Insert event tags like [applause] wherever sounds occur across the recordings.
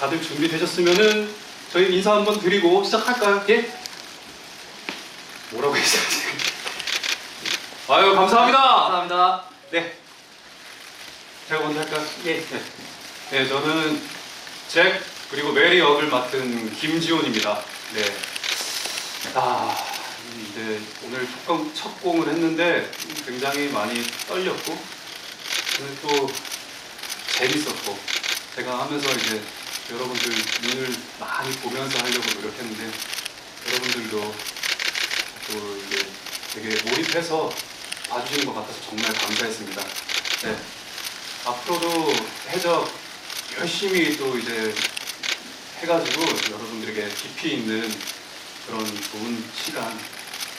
다들 준비되셨으면은 저희 인사 한번 드리고 시작할까요? 예? 뭐라고 했어요? 아유 감사합니다. 감사합니다. 네. 제가 먼저 할까요? 예. 네. 네, 저는 잭 그리고 메리 역을 맡은 김지훈입니다. 네. 아, 이제 오늘 첫, 공, 첫 공을 했는데 굉장히 많이 떨렸고 근데 또 재밌었고 제가 하면서 이제 여러분들 눈을 많이 보면서 하려고 노력했는데 여러분들도 또 이제 되게 몰입해서 봐주시는 것 같아서 정말 감사했습니다. 네. 앞으로도 해적 열심히 또 이제 해가지고 여러분들에게 깊이 있는 그런 좋은 시간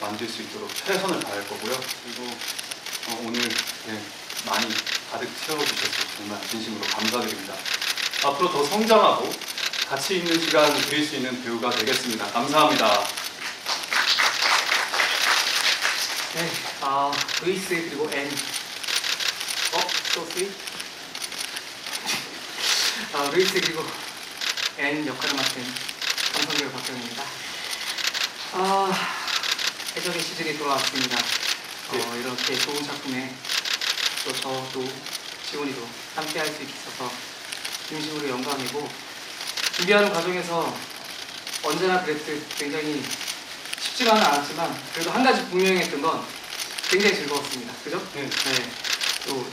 만들 수 있도록 최선을 다할 거고요. 그리고 어, 오늘 네, 많이 가득 채워주셔서 정말 진심으로 감사드립니다. 앞으로 더 성장하고 가치 있는 시간 드릴 수 있는 배우가 되겠습니다. 감사합니다. 네. 아, 루이스 그리고 앤. 어? 소스위? 아, 루이스 그리고 앤 역할을 맡은 강성규 박경입니다. 아, 해적의 시즌이 돌아왔습니다. 어, 이렇게 좋은 작품에 또 저도 지훈이도 함께 할 수 있어서 진심으로 영광이고 준비하는 과정에서 언제나 그랬듯 굉장히 쉽지만은 않았지만 그래도 한 가지 분명했던 건 굉장히 즐거웠습니다. 그죠? 네. 네. 또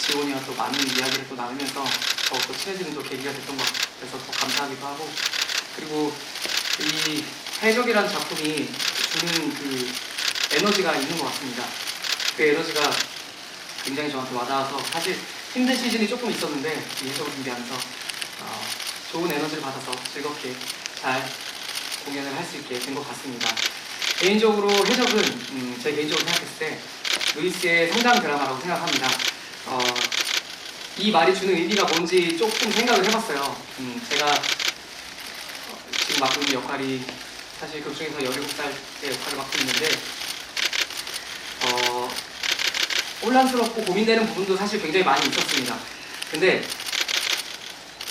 지원이와 또 많은 이야기를 또 나누면서 더욱더 친해지는 또 계기가 됐던 것 같아서 더 감사하기도 하고 그리고 이 해적이라는 작품이 주는 그 에너지가 있는 것 같습니다. 그 에너지가 굉장히 저한테 와닿아서 사실 힘든 시즌이 조금 있었는데 이 해적을 준비하면서 어, 좋은 에너지를 받아서 즐겁게 잘 공연을 할 수 있게 된 것 같습니다. 개인적으로 해적은 음, 제 개인적으로 생각했을 때 루이스의 성장 드라마라고 생각합니다. 어, 이 말이 주는 의미가 뭔지 조금 생각을 해봤어요. 음, 제가 어, 지금 맡고 있는 역할이 사실 극 중에서 17살의 역할을 맡고 있는데 어, 혼란스럽고 고민되는 부분도 사실 굉장히 많이 있었습니다. 근데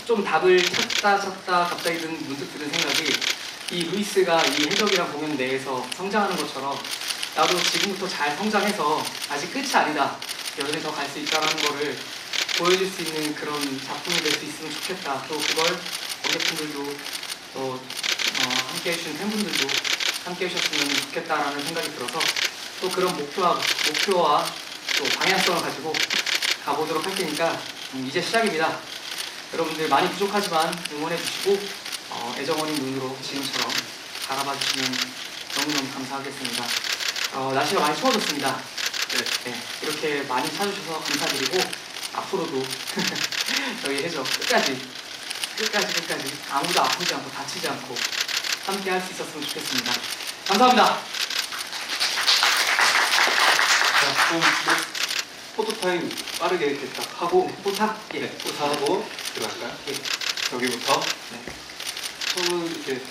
좀 답을 찾다 찾다 갑자기 든 문득 드는 생각이 이 루이스가 이 해적이란 공연 내에서 성장하는 것처럼 나도 지금부터 잘 성장해서 아직 끝이 아니다. 여전히 더 갈 수 있다는 거를 보여줄 수 있는 그런 작품이 될 수 있으면 좋겠다. 또 그걸 관객분들도 또 어, 함께 해주신 팬분들도 함께 해주셨으면 좋겠다라는 생각이 들어서 또 그런 목표와, 목표와 또 방향성을 가지고 가보도록 할 테니까 음, 이제 시작입니다. 여러분들 많이 부족하지만 응원해 주시고 어, 애정 어린 눈으로 지금처럼 바라봐 주시면 너무너무 감사하겠습니다. 어, 날씨가 많이 추워졌습니다. 네. 네, 이렇게 많이 찾아주셔서 감사드리고 앞으로도 [laughs] 저희 해적 끝까지 끝까지 끝까지 아무도 아프지 않고 다치지 않고 함께 할 수 있었으면 좋겠습니다. 감사합니다. 자, 뭐 포토타임 빠르게 이렇게 딱 하고 포탑 예. 네, 포토하고 들어갈까요? 예. 여기부터 네. 손은 이렇게 네.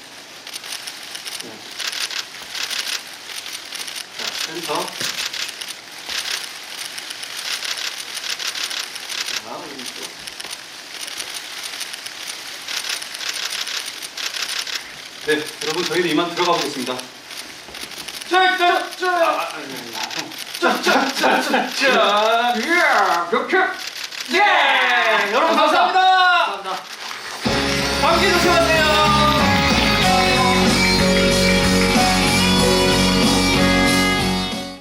자, 센터 자, 오른쪽 네, 여러분 저희는 이만 들어가 보겠습니다. 자, 예, 그렇게. 예! 여러분 감사합니다. 감사합니다. 감기 조심하세요.